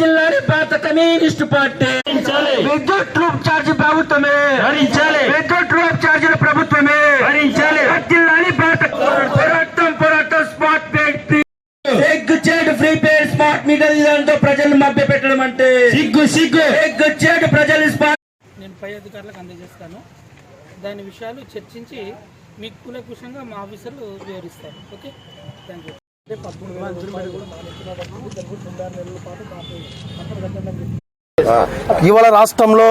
జిల్లాని భారత communist party విద్యుత్ ట్రూప్ ఛార్జ్ ప్రభుత్వమే భరించాలి విద్యుత్ ట్రూప్ ఛార్జీల ప్రభుత్వమే భరించాలి జిల్లాని భారత పోరాటం పోరాటం స్మార్ట్ ఎగ్ చేయడు ఫ్రీ పే స్మార్ట్ మీటర్ విధానంతో ప్రజలను మభ్య పెట్టడం అంటే? సిగ్గు సిగ్గు. ఎగ్ చేయడు ప్రజలు స్మార్ట్ నేను పై అధికారులకు అందజేస్తాను. దాని విషయాలు చర్చించి మీకు కులకుశంగా మా ఆఫీసర్లు వివరిస్తారు. ఓకే? థ్యాంక్ యూ పదమూడు వేల రూపాయలు కూడా తొమ్మిది నెలల పాటు మాకు ఇవాళ రాష్ట్రంలో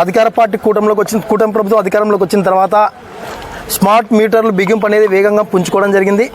అధికార పార్టీ కూటమిలోకి వచ్చిన కూటమి ప్రభుత్వం అధికారంలోకి వచ్చిన తర్వాత స్మార్ట్ మీటర్లు బిగింపు అనేది వేగంగా పుంజుకోవడం జరిగింది.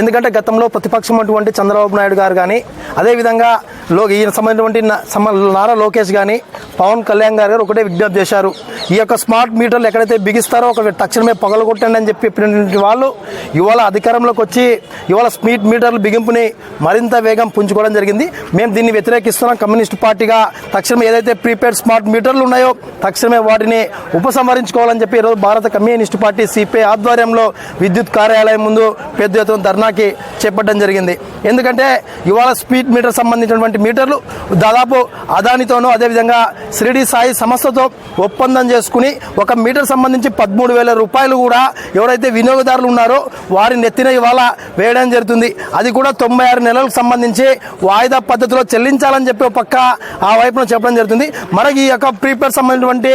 ఎందుకంటే గతంలో ప్రతిపక్షం అటువంటి చంద్రబాబు నాయుడు గారు కానీ అదేవిధంగా లో ఈయన సంబంధించినటువంటి సమ- నారా లోకేష్ కానీ పవన్ కళ్యాణ్ గారు గారు ఒకటే విజ్ఞప్తి చేశారు. ఈ యొక్క స్మార్ట్ మీటర్లు ఎక్కడైతే బిగిస్తారో ఒక తక్షణమే పగలగొట్టండి అని చెప్పి చెప్పినటువంటి వాళ్ళు ఇవాళ అధికారంలోకి వచ్చి ఇవాళ స్మీట్ మీటర్లు బిగింపుని మరింత వేగం పుంజుకోవడం జరిగింది. మేము దీన్ని వ్యతిరేకిస్తున్నాం. కమ్యూనిస్ట్ పార్టీగా తక్షణమే ఏదైతే ప్రీపెయిడ్ స్మార్ట్ మీటర్లు ఉన్నాయో తక్షణమే వాటిని ఉపసంహరించుకోవాలని చెప్పి ఈరోజు భారత కమ్యూనిస్ట్ పార్టీ సిపిఐ ఆధ్వర్యంలో విద్యుత్ కార్యాలయం ముందు పెద్ద ఎత్తున ధర్నాకి చేపట్టడం జరిగింది. ఎందుకంటే ఇవాళ స్పీడ్ మీటర్ సంబంధించినటువంటి మీటర్లు దాదాపు అదానితోనూ అదేవిధంగా షిరిడి సాయి సంస్థతో ఒప్పందం చేసుకుని ఒక మీటర్ సంబంధించి పదమూడు వేల రూపాయలు కూడా ఎవరైతే వినియోగదారులు ఉన్నారో వారి నెత్తిన ఇవాళ వేయడం జరుగుతుంది. అది కూడా తొంభై ఆరు నెలలకు సంబంధించి వాయిదా పద్ధతిలో చెల్లించాలని చెప్పి పక్క ఆ వైపున చెప్పడం జరుగుతుంది. మనకి ఈ యొక్క ప్రీపెయిడ్ సంబంధించినటువంటి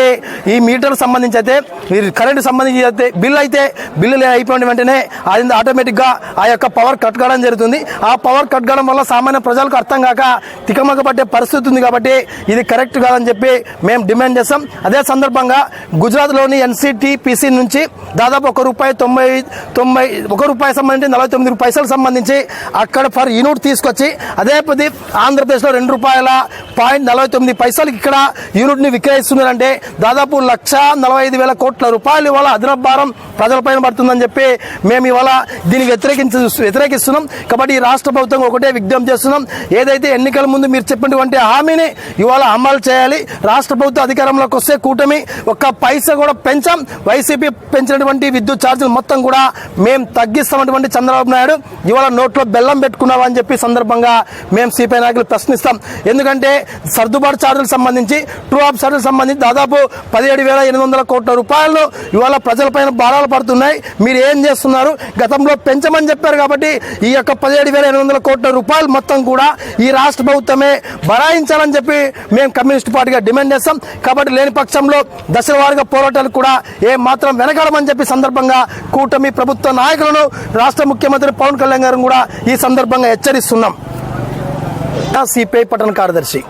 ఈ మీటర్ సంబంధించి అయితే మీరు కరెంట్ సంబంధించి అయితే బిల్ అయితే బిల్లు అయిపోయిన వెంటనే అది ఆటోమేటిక్గా ఆ యొక్క పవర్ కట్ కావడం జరుగుతుంది. ఆ పవర్ కట్ కావడం వల్ల సామాన్య ప్రజలకు అర్థం కాక తికమక పట్టే పరిస్థితి ఉంది కాబట్టి ఇది కరెక్ట్ కాదని చెప్పి మేము డిమాండ్ చేస్తాం. అదే సందర్భంగా గుజరాత్లోని ఎన్సిటిపిసి నుంచి దాదాపు ఒక రూపాయి తొంభై తొంభై ఒక రూపాయి సంబంధించి నలభై తొమ్మిది పైసలకు సంబంధించి అక్కడ ఫర్ యూనిట్ తీసుకొచ్చి అదే పది ఆంధ్రప్రదేశ్లో రెండు రూపాయల పాయింట్ నలభై తొమ్మిది పైసలకు ఇక్కడ యూనిట్ని విక్రయిస్తున్నారంటే దాదాపు లక్ష నలభై ఐదు వేల కోట్ల రూపాయలు ఇవాళ అదనపు భారం ప్రజలపైన పడుతుందని చెప్పి మేము ఇవాళ దీన్ని వ్యతిరేకించ వ్యతిరేకిస్తున్నాం. కాబట్టి ఈ రాష్ట్ర ప్రభుత్వం ఒకటే విజ్ఞప్తి చేస్తున్నాం. ఏదైతే ఎన్నికల ముందు మీరు చెప్పినటువంటి హామీని ఇవాళ అమలు చేయాలి. రాష్ట్ర ప్రభుత్వం అధికారంలోకి వస్తే కూటమి ఒక్క పైసా కూడా పెంచాం. వైసీపీ పెంచినటువంటి విద్యుత్ ఛార్జీలు మొత్తం కూడా మేము తగ్గిస్తామటువంటి చంద్రబాబు నాయుడు ఇవాళ నోట్లో బెల్లం పెట్టుకున్నావా అని చెప్పి సందర్భంగా మేము సిపిఐ నాయకులు ప్రశ్నిస్తాం. ఎందుకంటే సర్దుబాటు ఛార్జీలకు సంబంధించి ట్రూ ఆఫ్ ఛార్జీలకు సంబంధించి దాదాపు పదిహేడు వేల ఎనిమిది వందల కోట్ల రూపాయలు ఇవాళ ప్రజలపైన భారాలు పడుతున్నాయి. మీరు ఏం చేస్తున్నారు? గతంలో పెంచమని చెప్పారు కాబట్టి ఈ యొక్క పదిహేడు వేల ఎనిమిది వందల కోట్ల రూపాయలు మొత్తం కూడా ఈ రాష్ట్ర ప్రభుత్వమే బరాయించాలని చెప్పి మేము కమ్యూనిస్ట్ పార్టీగా డిమాండ్ చేస్తాం. కాబట్టి లేని పక్షంలో దశల పోరాటాలు కూడా ఏ మాత్రం వెనకాడమని చెప్పి సందర్భంగా కూటమి ప్రభుత్వ నాయకులను రాష్ట్ర ముఖ్యమంత్రి పవన్ కళ్యాణ్ గారు కూడా ఈ సందర్భంగా హెచ్చరిస్తున్నాం. సిపిఐ పట్టణ కార్యదర్శి.